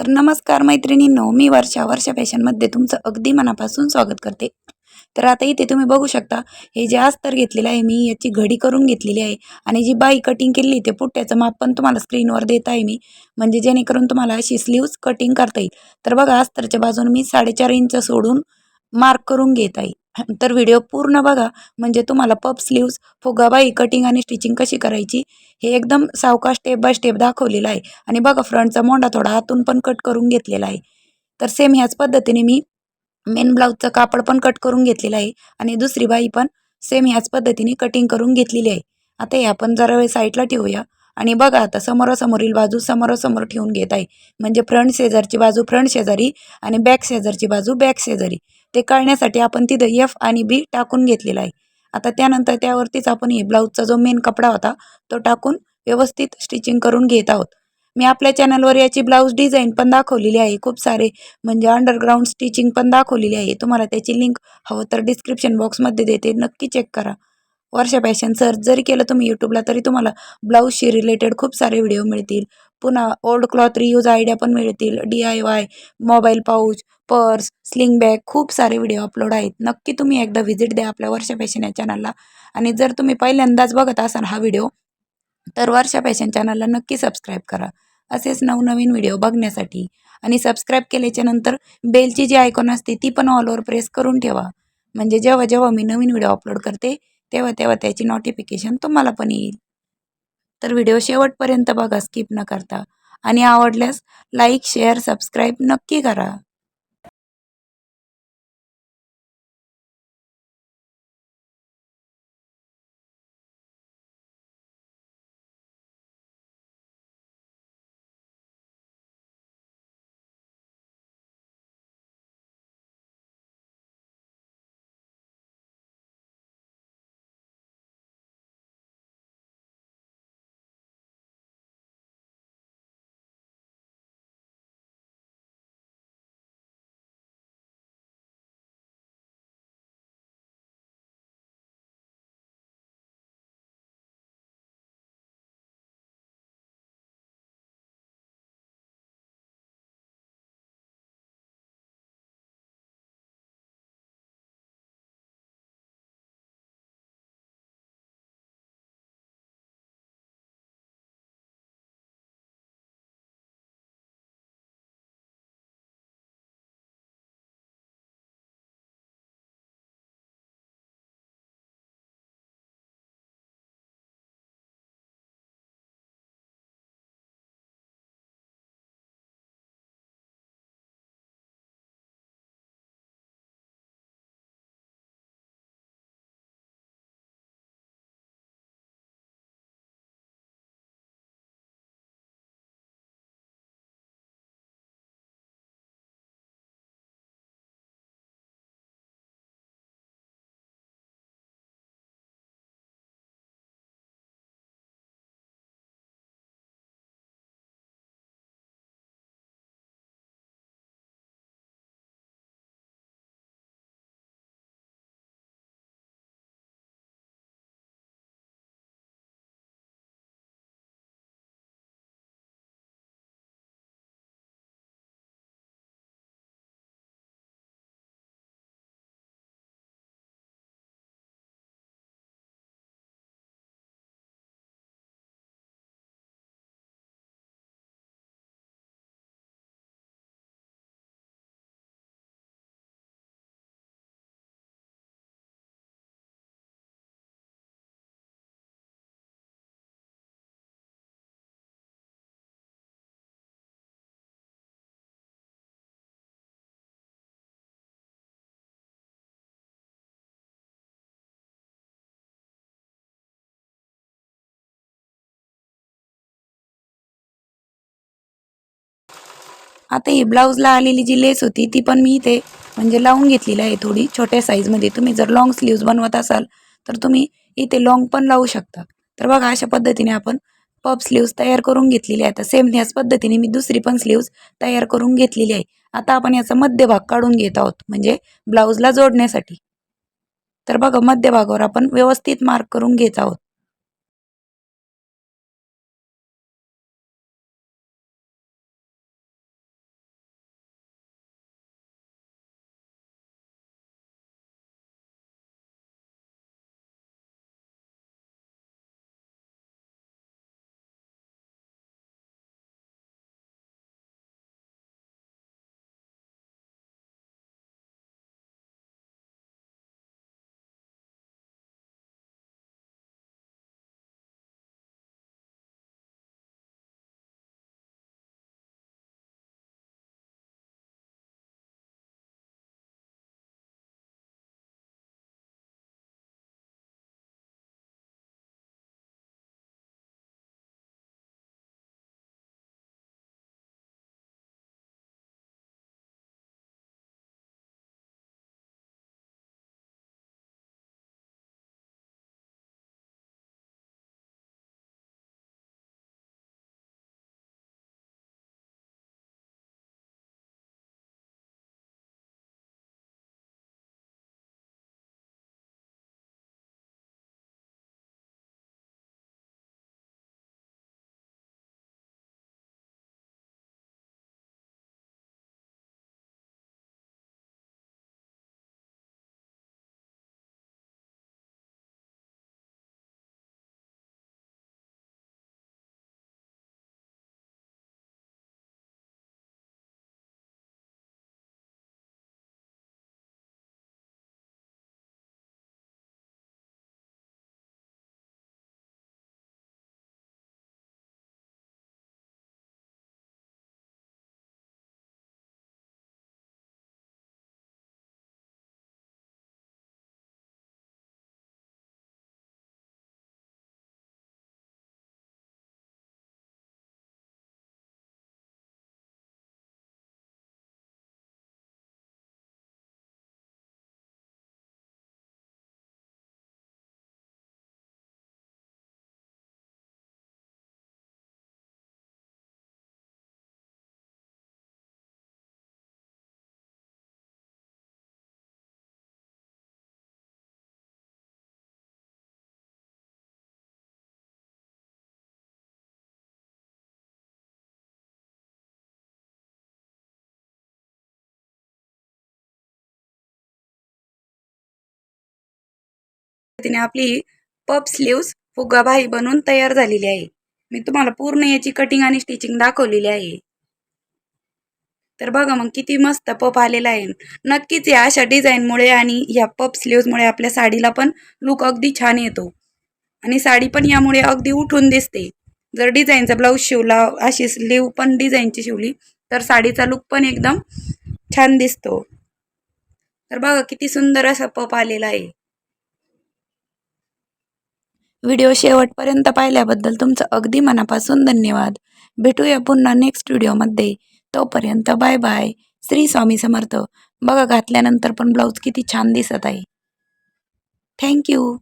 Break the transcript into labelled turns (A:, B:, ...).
A: तर नमस्कार मैत्रिणींनो मी वर्षा. वर्षा फॅशनमध्ये तुमचं अगदी मनापासून स्वागत करते. तर आता इथे तुम्ही बघू शकता हे जे अस्तर घेतलेलं आहे मी याची घडी करून घेतलेली आहे आणि जी बाई कटिंग केलेली ते पुट्ट्याचं माप पण तुम्हाला स्क्रीनवर देत आहे मी म्हणजे जेणेकरून तुम्हाला अशी स्लीव्ज कटिंग करता येईल. तर बघा अस्तरच्या बाजून मी साडेचार इंच सोडून मार्क करून घेत आहे. तर व्हिडिओ पूर्ण बघा. म्हणजे तुम्हाला पप स्लीव्ज फुगाबाई कटिंग आणि स्टिचिंग कशी करायची हे एकदम सावकाश स्टेप बाय स्टेप दाखवलेलं आहे. आणि बघा फ्रंटचा मोंडा थोडा आतून पण कट करून घेतलेला आहे. तर सेम ह्याच पद्धतीने मी मेन ब्लाऊजचं कापड पण कट करून घेतलेलं आहे. आणि दुसरी बाई पण सेम ह्याच पद्धतीने कटिंग करून घेतलेली आहे. आता हे आपण जरा वेळ साईडला ठेवूया. आणि बघा आता समोरासमोरील बाजू समोरासमोर ठेवून घेत आहे. म्हणजे फ्रंट शेजारची बाजू फ्रंट शेजारी आणि बॅक शेजारची बाजू बॅक शेजारी. ते कळण्यासाठी आपण तिथं एफ आणि बी टाकून घेतलेला आहे. आता त्यानंतर त्यावरतीच आपण हे ब्लाऊजचा जो मेन कपडा होता तो टाकून व्यवस्थित स्टिचिंग करून घेत आहोत. मी आपल्या चॅनलवर याची ब्लाऊज डिझाईन पण दाखवलेली आहे. खूप सारे म्हणजे अंडरग्राऊंड स्टिचिंग पण दाखवलेली आहे. तुम्हाला त्याची लिंक हवं तर डिस्क्रिप्शन बॉक्समध्ये देते. नक्की चेक करा. वर्षा फॅशन सर्च जरी केलं तुम्ही यूट्यूबला तरी तुम्हाला ब्लाऊजशी रिलेटेड खूप सारे व्हिडिओ मिळतील. पुन्हा ओल्ड क्लॉथ रियूज आयडिया पण मिळतील. D I Y mobile pouch purse sling bag खूप सारे व्हिडिओ अपलोड आहेत. नक्की तुम्ही एकदा व्हिजिट द्या आपल्या वर्षा फॅशन या चॅनलला आणि जर तुम्ही पहिल्यांदाच बघत असाल हा व्हिडिओ तर वर्षा फॅशन चॅनलला नक्की सबस्क्राईब करा. असेच नवनवीन व्हिडिओ बघण्यासाठी. आणि सबस्क्राईब केल्याच्यानंतर बेलची जी आयकॉन असते ती पण ऑलवर प्रेस करून ठेवा. म्हणजे जेव्हा जेव्हा मी नवीन व्हिडिओ अपलोड करते तेव्हा तेव्हा त्याची नोटिफिकेशन तुम्हाला पण येईल. तर व्हिडिओ शेवटपर्यंत बघा स्किप न करता. आणि आवडल्यास लाईक शेअर सबस्क्राईब नक्की करा. आता ही ब्लाऊजला आलेली जी लेस होती ती पण मी इथे म्हणजे लावून घेतलेली आहे थोडी छोट्या साईजमध्ये तुम्ही जर लॉंग स्लीव्ज बनवत असाल तर तुम्ही इथे लॉंग पण लावू शकता. तर बघा अशा पद्धतीने आपण पप स्लीव्ज तयार करून घेतलेली आहे. आता सेम ह्याच पद्धतीने मी दुसरी पण स्लीव्ज तयार करून घेतलेली आहे. आता आपण याचा मध्यभाग काढून घेत आहोत म्हणजे ब्लाऊजला जोडण्यासाठी. तर बघा मध्यभागावर आपण व्यवस्थित मार्क करून घेत आहोत. तिने आपली पप स्लीव्स फुगाबाई बनवून तयार झालेली आहे. मी तुम्हाला पूर्ण याची कटिंग आणि स्टिचिंग दाखवलेली आहे. तर बघा मग किती मस्त पप आलेला आहे. नक्कीच या अशा डिझाईनमुळे आणि या पप स्लीव्समुळे आपल्या साडीला पण लुक अगदी छान येतो. आणि साडी पण यामुळे अगदी उठून दिसते. जर डिझाईनचा ब्लाऊज शिवला अशी स्लीव पण डिझाईनची शिवली तर साडीचा लुक पण एकदम छान दिसतो. तर बघा किती सुंदर असा पप आलेला आहे. व्हिडिओ शेवटपर्यंत पाहिल्याबद्दल तुमचं अगदी मनापासून धन्यवाद. भेटूया पुन्हा नेक्स्ट व्हिडिओमध्ये तोपर्यंत बाय बाय श्री स्वामी समर्थ. बघा घातल्यानंतर पण ब्लाऊज किती छान दिसत आहे. थँक्यू